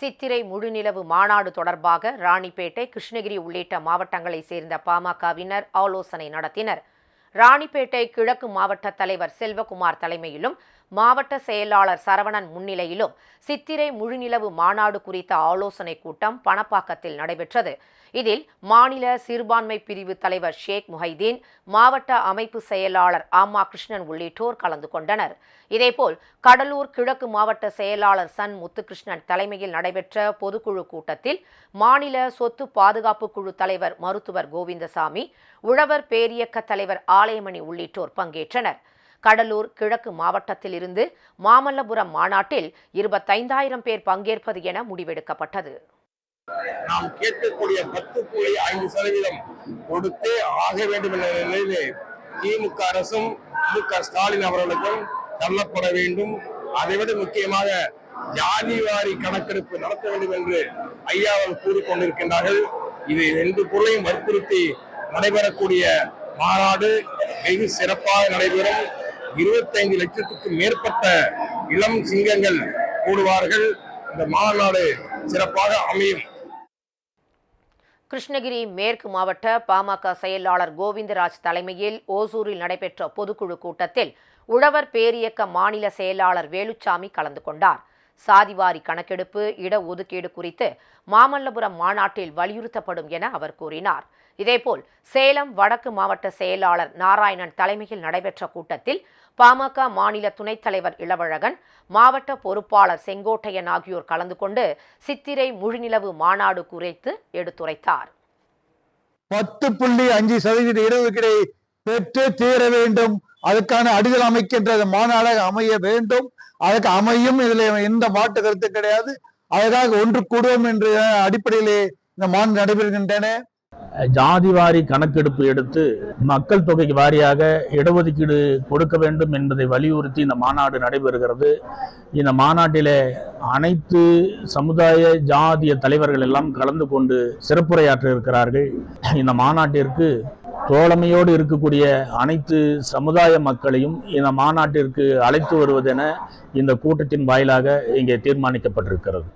சித்திரை முழுநிலவு மாநாடு தொடர்பாக ராணிப்பேட்டை கிருஷ்ணகிரி உள்ளிட்ட மாவட்டங்களைச் சேர்ந்த பாமகவினர் ஆலோசனை நடத்தினர். ராணிப்பேட்டை கிழக்கு மாவட்ட தலைவர் செல்வகுமார் தலைமையிலும் மாவட்ட செயலாளர் சரவணன் முன்னிலையிலும் சித்திரை முழுநிலவு மாநாடு குறித்த ஆலோசனைக் கூட்டம் பணப்பாக்கத்தில் நடைபெற்றது. இதில் மாநில சிறுபான்மை பிரிவு தலைவர் ஷேக் முஹைதீன் மாவட்ட அமைப்பு செயலாளர் ஆமா கிருஷ்ணன் உள்ளிட்டோர் கலந்து கொண்டனர். இதேபோல் கடலூர் கிழக்கு மாவட்ட செயலாளர் சன் முத்துகிருஷ்ணன் தலைமையில் நடைபெற்ற பொதுக்குழு கூட்டத்தில் மாநில சொத்து பாதுகாப்பு குழு தலைவர் மருத்துவர் கோவிந்தசாமி உழவர் பேரியக்க தலைவர் ஆ பாளையமணி உள்ளிட்டோர் பங்கேற்றனர். கடலூர் கிழக்கு மாவட்டத்தில் இருந்து மாமல்லபுரம் மாநாட்டில் இருபத்தைந்தாயிரம் பேர் பங்கேற்பது என முடிவெடுக்கப்பட்டது. நாம் கேட்கக்கூடிய பத்து புள்ளி ஐந்து சதவீதம் கொடுத்தே ஆக வேண்டும் என்ற நிலையிலே திமுக அரசும் மு க ஸ்டாலின் அவர்களுக்கும் தள்ளப்பட வேண்டும். அதைவிட முக்கியமாக ஜாதி வாரி கணக்கெடுப்பு நடத்த வேண்டும் என்று ஐயா அவர்கள் கூறிக்கொண்டிருக்கின்றார்கள். இது ரெண்டு பொருளையும் வற்புறுத்தி நடைபெறக்கூடிய மாநாடு வெகு சிறப்பாக நடைபெறும். இருபத்தைந்து லட்சத்துக்கும் மேற்பட்ட இளம் சிங்கங்கள் கூடுவார்கள். இந்த மாநாடு சிறப்பாக அமையும். கிருஷ்ணகிரி மேற்கு மாவட்ட பாமக செயலாளர் கோவிந்தராஜ் தலைமையில் ஓசூரில் நடைபெற்ற பொதுக்குழு கூட்டத்தில் உழவர் பேரியக்க மாநில செயலாளர் வேலுச்சாமி கலந்து கொண்டார். சாதிவாரி கணக்கெடுப்பு இடஒதுக்கீடு குறித்து மாமல்லபுரம் மாநாட்டில் வலியுறுத்தப்படும் என அவர் கூறினார். இதேபோல் சேலம் வடக்கு மாவட்ட செயலாளர் நாராயணன் தலைமையில் நடைபெற்ற கூட்டத்தில் பாமக மாநில துணைத் தலைவர் இளவழகன் மாவட்ட பொறுப்பாளர் செங்கோட்டையன் ஆகியோர் கலந்து கொண்டு சித்திரை முழுநிலவு மாநாடு குறித்து எடுத்துரைத்தார். பத்து புள்ளி அஞ்சு சதவீத இடஒதுக்கீடை பெற்று தீர வேண்டும். அதுக்கான அடிகள் அமைக்கின்ற மாநாடாக அமைய வேண்டும். அதற்கு அமையும். இதுல எந்த மாற்று கருத்து கிடையாது. அதற்காக ஒன்று கூடுவோம் என்ற அடிப்படையிலே இந்த மாநாடு நடைபெறுகின்றன. ஜாதி வாரி கணக்கெடுப்பு எடுத்து மக்கள் தொகை வாரியாக இடஒதுக்கீடு கொடுக்க வேண்டும் என்பதை வலியுறுத்தி இந்த மாநாடு நடைபெறுகிறது. இந்த மாநாட்டிலே அனைத்து சமுதாய ஜாதிய தலைவர்கள் எல்லாம் கலந்து கொண்டு சிறப்புரையாற்ற இருக்கிறார்கள். இந்த மாநாட்டிற்கு தோழமையோடு இருக்கக்கூடிய அனைத்து சமுதாய மக்களையும் இந்த மாநாட்டிற்கு அழைத்து வருவதென இந்த கூட்டத்தின் வாயிலாக இங்கே தீர்மானிக்கப்பட்டிருக்கிறது.